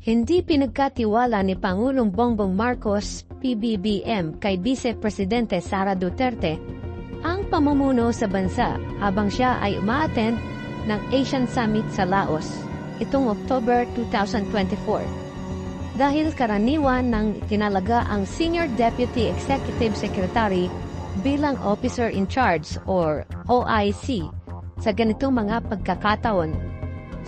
Hindi pinagkatiwala ni Pangulong Bongbong Marcos, PBBM, kay Vice Presidente Sara Duterte ang pamumuno sa bansa habang siya ay umaattend ng Asian Summit sa Laos itong October 2024. Dahil karaniwan ng tinalaga ang Senior Deputy Executive Secretary bilang Officer in Charge or OIC sa ganitong mga pagkakataon.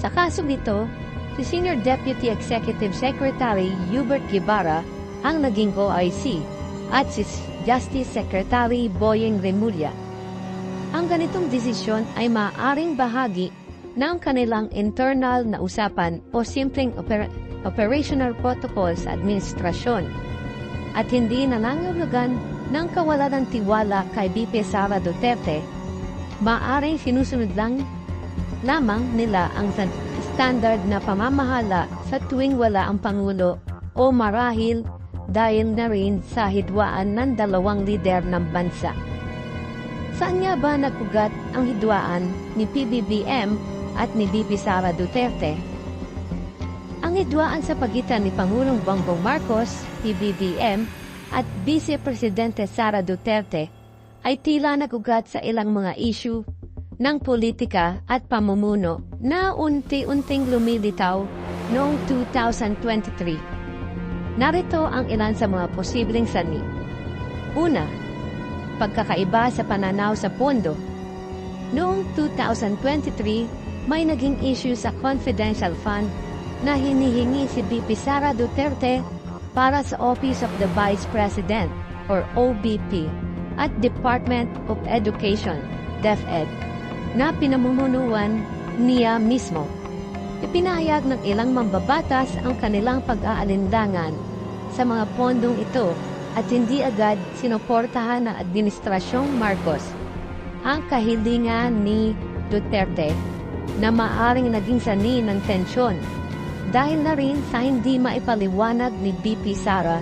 Sa kasong ito, si Senior Deputy Executive Secretary Hubert Guevara ang naging OIC at si Justice Secretary Boyeng Remulla. Ang ganitong desisyon ay maaaring bahagi ng kanilang internal na usapan o simpleng oper- operational protocol sa administrasyon at hindi nangangahulugan ng kawalan ng tiwala kay BP Sara Duterte, maaaring sinusunod lang lamang nila ang standard na pamamahala sa tuwing wala ang Pangulo o marahil dahil na rin sa hidwaan ng dalawang lider ng bansa. Saan nga ba nagpugat ang hidwaan ni PBBM at ni BP Sara Duterte? Ang hidwaan sa pagitan ni Pangulong Bongbong Marcos, PBBM, at Vice Presidente Sara Duterte ay tila nagugat sa ilang mga issue ng politika at pamumuno na unti-unting lumilitaw noong 2023. Narito ang ilan sa mga posibleng sani. Una, pagkakaiba sa pananaw sa pondo. Noong 2023, may naging issue sa confidential fund na hinihingi si BP Sara Duterte para sa Office of the Vice President or OBP at Department of Education, DepEd, na pinamumunuan niya mismo. Ipinahayag ng ilang mambabatas ang kanilang pag-aalinlangan sa mga pondong ito at hindi agad sinuportahan ng Administrasyong Marcos ang kahilingan ni Duterte na maaring naging sani ng tensyon dahil na rin sa hindi maipaliwanag ni BP Sara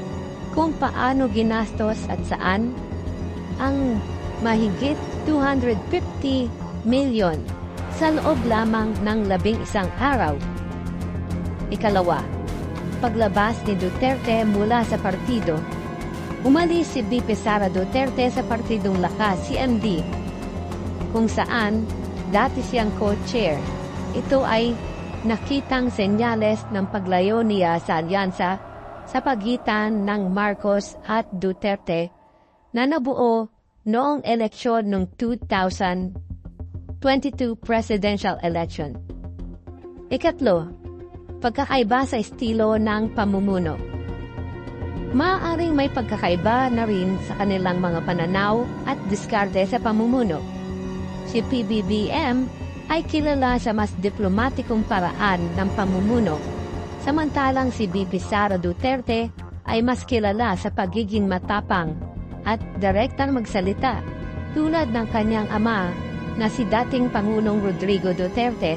kung paano ginastos at saan ang mahigit 250 milyon sa loob lamang ng labing isang araw. Ikalawa, paglabas ni Duterte mula sa partido, umalis si BP Sara Duterte sa Partidong Lakas, CMD, kung saan dati siyang co-chair. Ito ay nakitang senyales ng paglayo niya sa alyansa sa pagitan ng Marcos at Duterte na nabuo noong eleksyon noong 2022 presidential election. Ikatlo, pagkakaiba sa estilo ng pamumuno. Maaaring may pagkakaiba na rin sa kanilang mga pananaw at diskarte sa pamumuno. Si PBBM ay kilala sa mas diplomatikong paraan ng pamumuno, samantalang si BP Sara Duterte ay mas kilala sa pagiging matapang at direktang magsalita tulad ng kanyang ama na si dating Pangulong Rodrigo Duterte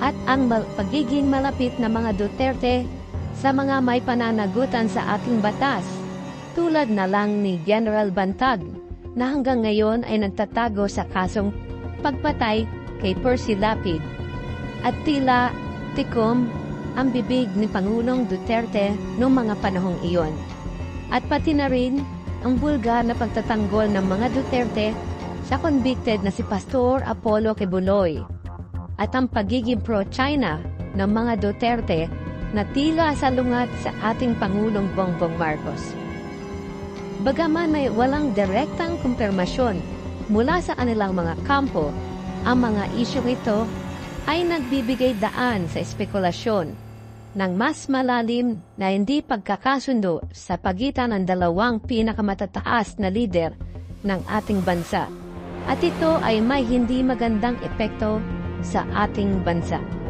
at ang mal- pagiging malapit na mga Duterte sa mga may pananagutan sa ating batas tulad na lang ni General Bantag na hanggang ngayon ay nagtatago sa kasong pagpatay kay Percy Lapid at tila tikom ang bibig ni Pangulong Duterte noong mga panahong iyon. At pati na rin ang bulgar na pagtatanggol ng mga Duterte sa convicted na si Pastor Apollo Quebuloy at ang pagiging pro-China ng mga Duterte na tila salungat sa ating Pangulong Bongbong Marcos. Bagaman may walang direktang kumpirmasyon mula sa kanilang mga kampo, ang mga isyong ito ay nagbibigay daan sa espekulasyon ng mas malalim na hindi pagkakasundo sa pagitan ng dalawang pinakamatataas na lider ng ating bansa. At ito ay may hindi magandang epekto sa ating bansa.